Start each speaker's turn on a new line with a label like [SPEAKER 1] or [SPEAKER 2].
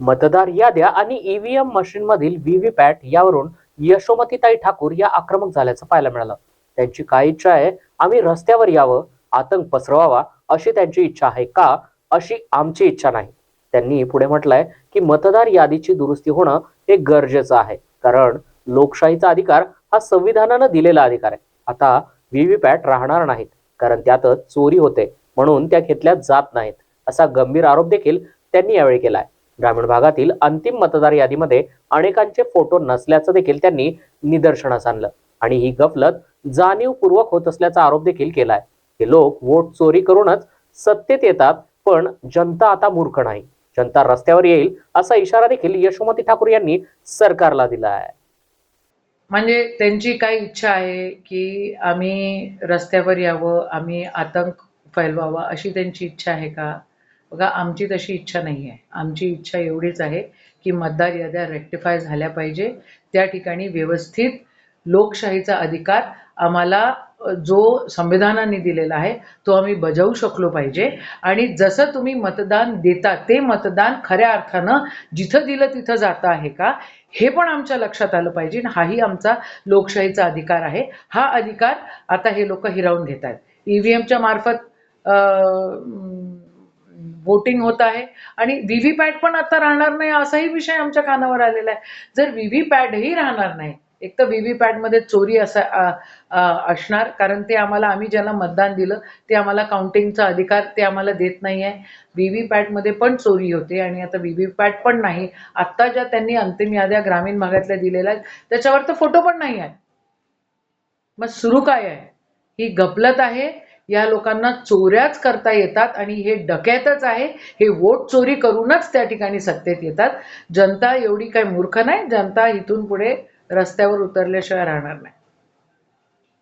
[SPEAKER 1] मतदार याद्या आणि ईव्हीएम मशीन मधील व्हीव्हीपॅट यावरून यशोमतीताई ठाकूर या आक्रमक झाल्याचं पाहायला मिळालं. त्यांची काय इच्छा आहे? आम्ही रस्त्यावर यावं आतंक पसरवावा अशी त्यांची इच्छा आहे का? अशी आमची इच्छा नाही. त्यांनी पुढे म्हटलंय की मतदार यादीची दुरुस्ती होणं हे गरजेचं आहे. कारण लोकशाहीचा अधिकार हा संविधानानं दिलेला अधिकार आहे. आता व्हीव्हीपॅट राहणार नाहीत. कारण त्यातच चोरी होते. म्हणून त्या घेतल्या जात नाहीत. असा गंभीर आरोप देखील त्यांनी यावेळी केलाय. ग्रामीण भागातील अंतिम मतदार यादीमध्ये अनेकांचे फोटो नसल्याचं देखील त्यांनी निदर्शनास आणलं. आणि ही गफलत जाणीवपूर्वक होत असल्याचा आरोप देखील केलाय. हे लोक वोट चोरी करूनच सत्तेत येतात पण जनता आता मूर्ख नाही. जनता रस्त्यावर येईल असा इशारा देखील यशोमती ठाकूर यांनी सरकारला दिला आहे
[SPEAKER 2] म्हणजे त्यांची काय इच्छा आहे की आम्ही रस्त्यावर यावं आम्ही आतंक फैलवावा अशी त्यांची इच्छा आहे का? बघा आमची तशी इच्छा नाही आहे आमची इच्छा एवढीच आहे की मतदार याद्या रेक्टिफाय झाल्या पाहिजे. त्या ठिकाणी व्यवस्थित लोकशाहीचा अधिकार आम्हाला जो संविधानाने दिलेला आहे तो आम्ही बजावू शकलो पाहिजे. आणि जसं तुम्ही मतदान देता ते मतदान खऱ्या अर्थानं जिथं दिलं तिथं जातं आहे का हे पण आमच्या लक्षात आलं पाहिजे आणि हाही आमचा लोकशाहीचा अधिकार आहे. हा अधिकार आता हे लोक हिरावून घेत आहेत ई व्ही एमच्या मार्फत वोटिंग होत आहे. आणि व्ही व्ही पॅट पण आता राहणार नाही असाही विषय आमच्या कानावर आलेला आहे. जर व्ही व्ही पॅडही राहणार नाही एक तर व्ही व्ही पॅटमध्ये चोरी असा असणार कारण ते आम्हाला आम्ही ज्याला मतदान दिलं ते आम्हाला काउंटिंगचा अधिकार ते आम्हाला देत नाही आहे. व्ही व्ही पॅटमध्ये पण चोरी होते आणि आता व्ही व्ही पॅट पण नाही. आत्ता ज्या त्यांनी अंतिम याद्या ग्रामीण भागातल्या दिलेल्या आहेत त्याच्यावर तर फोटो पण नाही आहे मग सुरू काय आहे? ही गपलत आहे या लोकांना चोऱ्याच करता येतात आणि हे डकॅतच आहे. हे वोट चोरी करूनच त्या ठिकाणी सत्तेत येतात. जनता एवढी काही मूर्ख नाही. जनता इथून पुढे रस्त्यावर उतरल्याशिवाय राहणार नाही.